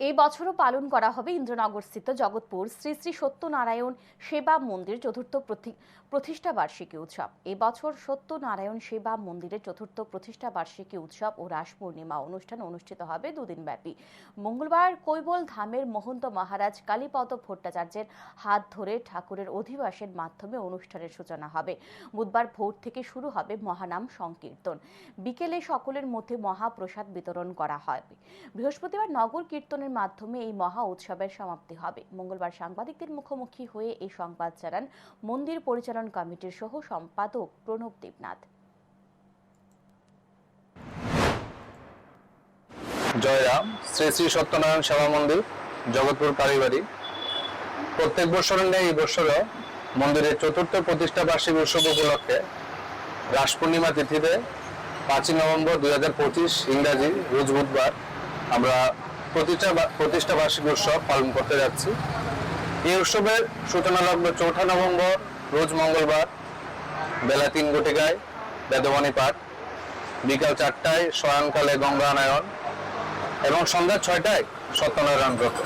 এই বছরও পালন করা হবে ইন্দ্রনগরস্থিত জগৎপুর শ্রী শ্রী সত্যনারায়ণ সেবা মন্দির চতুর্থ প্রতি- প্রতিষ্ঠা বার্ষিকী উৎসব। এই বছর সত্যনারায়ণ সেবা মন্দিরের চতুর্থ প্রতিষ্ঠা বার্ষিকী উৎসব ও রাস পূর্ণিমা অনুষ্ঠান অনুষ্ঠিত হবে দুদিন ব্যাপী মঙ্গলবার কৈবল ধামের মহন্ত মহারাজ কালীপদ ভট্টাচার্যের হাত ধরে ঠাকুরের অধিবাসের মাধ্যমে অনুষ্ঠানের সূচনা হবে। বুধবার ভোর থেকে শুরু হবে মহানাম সংকীর্তন। বিকেলে সকলের মধ্যে মহাপ্রসাদ বিতরণ করা হবে বৃহস্পতিবার নগর কীর্তনের মাধ্যমে এই মহা উৎসবের সমাপ্তি হবে। মঙ্গলবার সাংবাদিকদের মুখোমুখি হয়ে এই সংবাদ জানান মন্দির পরিচালন কমিটির সহ সম্পাদক প্রণব দেবনাথ। জয়রাম শ্রী শ্রী সত্যনারায়ণ সেবা মন্দির, জগৎপুর কালীবাড়ি। প্রত্যেক বছরের নেই এই বছরও মন্দিরের চতুর্থ প্রতিষ্ঠা বার্ষিক উৎসব উপলক্ষে রাস পূর্ণিমা তিথিতে পাঁচই নভেম্বর দুই হাজার পঁচিশ ইংরাজি রোজ বুধবার আমরা প্রতিষ্ঠা প্রতিষ্ঠা বার্ষিক উৎসব পালন করতে যাচ্ছি। এই উৎসবের সূচনা লগ্ন চৌঠা নভেম্বর, রোজ মঙ্গলবার, বেলা তিন ঘটিকায় বেদবাণী পাঠ, বিকাল চারটায় স্বয়ংকালে গঙ্গানায়ন এবং সন্ধ্যা ছয়টায় সত্যনারায়ণ ব্রত।